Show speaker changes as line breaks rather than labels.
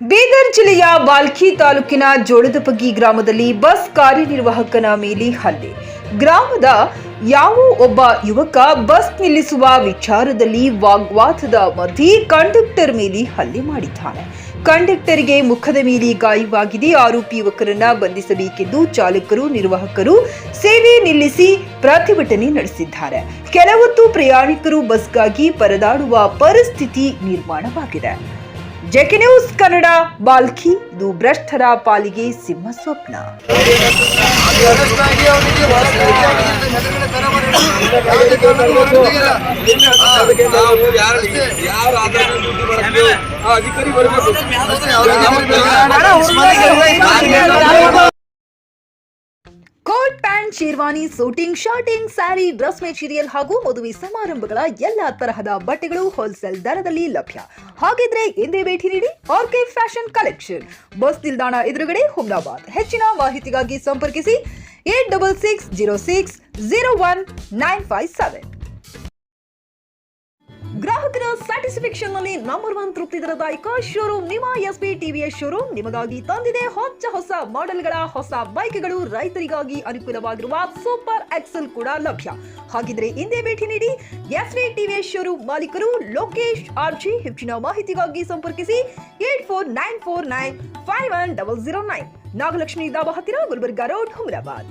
ಬೀದರ್ ಜಿಲ್ಲೆಯ ಬಾಲ್ಕಿ ತಾಲೂಕಿನ ಜೋಳದಪಗ್ಗಿ ಗ್ರಾಮದಲ್ಲಿ ಬಸ್ ಕಾರ್ಯನಿರ್ವಾಹಕನ ಮೇಲೆ ಹಲ್ಲೆ. ಗ್ರಾಮದ ಯಾವ ಒಬ್ಬ ಯುವಕ ಬಸ್ ನಿಲ್ಲಿಸುವ ವಿಚಾರದಲ್ಲಿ ವಾಗ್ವಾದದ ಮಧ್ಯೆ ಕಂಡಕ್ಟರ್ ಮೇಲೆ ಹಲ್ಲೆ ಮಾಡಿದ್ದಾನೆ. ಕಂಡಕ್ಟರ್ಗೆ ಮುಖದ ಮೇಲೆ ಗಾಯವಾಗಿದೆ. ಆರೋಪಿ ಯುವಕರನ್ನ ಬಂಧಿಸಬೇಕೆಂದು ಚಾಲಕರು, ನಿರ್ವಾಹಕರು ಸೇವೆ ನಿಲ್ಲಿಸಿ ಪ್ರತಿಭಟನೆ ನಡೆಸಿದ್ದಾರೆ. ಕೆಲವೊತ್ತು ಪ್ರಯಾಣಿಕರು ಬಸ್ಗಾಗಿ ಪರದಾಡುವ ಪರಿಸ್ಥಿತಿ ನಿರ್ಮಾಣವಾಗಿದೆ. ಜೆಕೆ ನ್ಯೂಸ್ ಕನ್ನಡ ಬಾಲ್ಕಿ ಇದು ಭ್ರಷ್ಟರ ಪಾಲಿಗೆ ಸಿಂಹ ಸ್ವಪ್ನ
ಅಧಿಕಾರಿ ಬರಬೇಕು
coat Pant sherwani suiting, shirting, sari, dress material ಹಾಗೂ ಮದುವೆ ಸಮಾರಂಭಗಳ ಎಲ್ಲ ತರಹದ ಬಟ್ಟೆಗಳು ಹೋಲ್ಸೇಲ್ ದರದಲ್ಲಿ ಲಭ್ಯ. ಹಾಗಿದ್ರೆ ಎಂದೇ ಭೇಟಿ ನೀಡಿ ಆರ್ಕೆ ಫ್ಯಾಷನ್ ಕಲೆಕ್ಷನ್. ಬಸ್ ನಿಲ್ದಾಣ ಎದುರುಗಡೆ ಹುಮ್ನಾಬಾದ್. ಹೆಚ್ಚಿನ ಮಾಹಿತಿಗಾಗಿ ಸಂಪರ್ಕಿಸಿ eight double six zero six zero one nine five seven. ಗ್ರಾಹಕರ ಸ್ಯಾಟಿಸ್ಫ್ಯಾಕ್ಷನ್ನಲ್ಲಿ ನಂಬರ್ ಒನ್ ತೃಪ್ತಿ ದರದಾಯಕ ಶೋರೂಮ್ ನಿಮ್ಮ ಎಸ್ ಬಿ ಟಿವಿ ಶೋರೂಮ್ ನಿಮಗಾಗಿ ತಂದಿದೆ ಹೊಸ ಹೊಸ ಮಾಡೆಲ್ಗಳ ಹೊಸ ಬೈಕ್ಗಳು ರೈತರಿಗಾಗಿ ಅನುಕೂಲವಾಗಿರುವ ಸೂಪರ್ ಎಕ್ಸೆಲ್ ಕೂಡ ಲಭ್ಯ. ಹಾಗಿದ್ರೆ ಹಿಂದೆ ಭೇಟಿ ನೀಡಿ ಎಸ್ ಬಿ ಟಿವಿಎಸ್ ಶೋರೂಮ್ ಮಾಲೀಕರು ಲೋಕೇಶ್ ಆರ್ಜಿ ಹೆಚ್ಚಿನ ಮಾಹಿತಿಗಾಗಿ ಸಂಪರ್ಕಿಸಿ eight four nine four nine five one double zero nine Nagalakshmi dhaba ಹತ್ತಿರ ಗುಲ್ಬರ್ಗಾ ರೋಡ್ ಹುಮರಾಬಾದ್